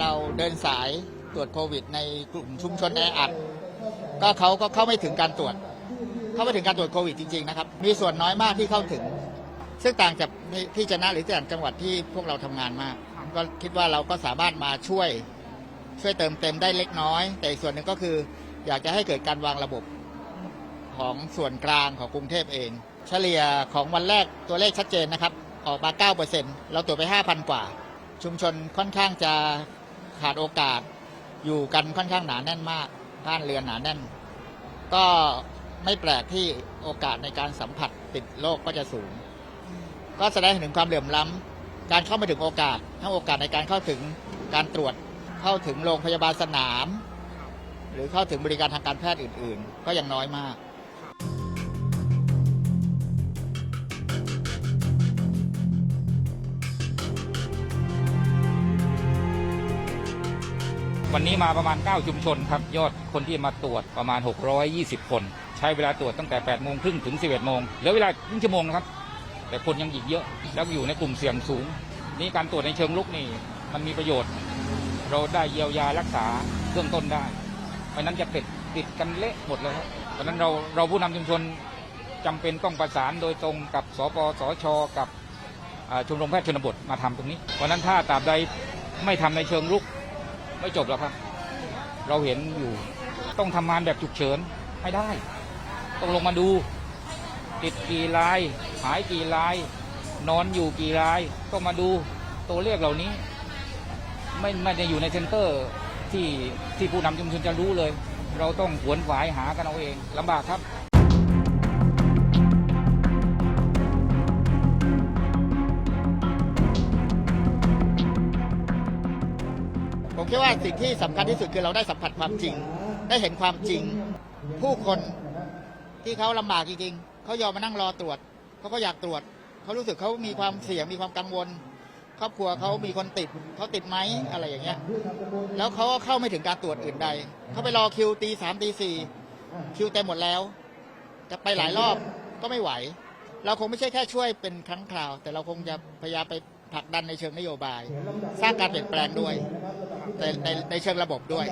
เราเดินสายตรวจโควิด ในกลุ่มชุมชนแออัดก็เขาก็เข้าไม่ถึงการตรวจ เข้าไม่ถึงการตรวจโควิดจริงๆนะครับ มีส่วนน้อยมากที่เข้าถึง ซึ่งต่างจากที่จะนะหรือต่างจังหวัดที่พวกเราทำงานมาก ก็คิดว่าเราก็สามารถมาช่วย ช่วยเติมเต็มได้เล็กน้อย แต่อีกส่วนหนึ่งก็คือ อยากจะให้เกิดการวางระบบของส่วนกลางของกรุงเทพเอง เฉลี่ยของวันแรกตัวเลขชัดเจนนะครับ ออกมา 9%เราตรวจไป 5,000 กว่า ชุมชนค่อนข้างจะ ขาดโอกาสอยู่กันค่อนข้างหนาแน่นมากบ้านเรือนหนาแน่น ก็ไม่แปลกที่โอกาสในการสัมผัสติดโรคก็จะสูง ก็แสดงถึงความเหลื่อมล้ำการเข้ามาถึงโอกาสทั้งโอกาสในการเข้าถึงการตรวจเข้าถึงโรงพยาบาลสนาม หรือเข้าถึงบริการทางการแพทย์อื่น ๆ ก็ยังน้อยมาก วันนี้มาประมาณ 9 ชุมชนครับ ยอดคนที่มาตรวจประมาณ 620 คน ใช้เวลาตรวจตั้งแต่8โมงครึ่งถึง 11โมงเหลือเวลาครึ่งชั่วโมงนะครับ แต่คนยังอีกเยอะ แล้วอยู่ในกลุ่มเสี่ยงสูง นี่การตรวจในเชิงลุกนี่ มันมีประโยชน์ เราได้เยียวยารักษาเบื้องต้นได้เพราะนั้นจะติดติดกันเละหมดเลยครับเพราะนั้นเราเราผู้นำชุมชนจำเป็นต้องประสานโดยตรงกับสปสช กับชมรมแพทย์ชนบทมาทำตรงนี้ เพราะนั้นถ้าตราบใดไม่ทำในเชิงลุก ไม่จบแล้วครับ เราเห็นอยู่ ต้องทำงานแบบฉุกเฉินให้ได้ ต้องลงมาดู ติดกี่ราย หายกี่ราย นอนอยู่กี่ราย ต้องมาดูตัวเลขเหล่านี้ ไม่ไม่ได้อยู่ในเซ็นเตอร์ที่ที่ผู้นำชุมชนจะรู้เลย เราต้องขวนขวายหากันเอาเองลำบากครับ คิดว่าสิ่งที่สำคัญที่สุดคือเราได้สัมผัสความจริง ได้เห็นความจริง ผู้คนที่เขาลำบากจริงๆเขายอมมานั่งรอตรวจเขาก็อยากตรวจเขารู้สึกเขามีความเสี่ยงมีความกังวล ครอบครัวเขามีคนติดเขาติดไหมอะไรอย่างเงี้ย แล้วเขาก็เข้าไม่ถึงการตรวจอื่นใดเขาไปรอคิวตีสามตีสี่คิวเต็มหมดแล้ว จะไปหลายรอบก็ไม่ไหว เราคงไม่ใช่แค่ช่วยเป็นครั้งคราว แต่เราคงจะพยายามไปผลักดันในเชิงนโยบาย สร้างการเปลี่ยนแปลงด้วย ในในในเชิงระบบด้วย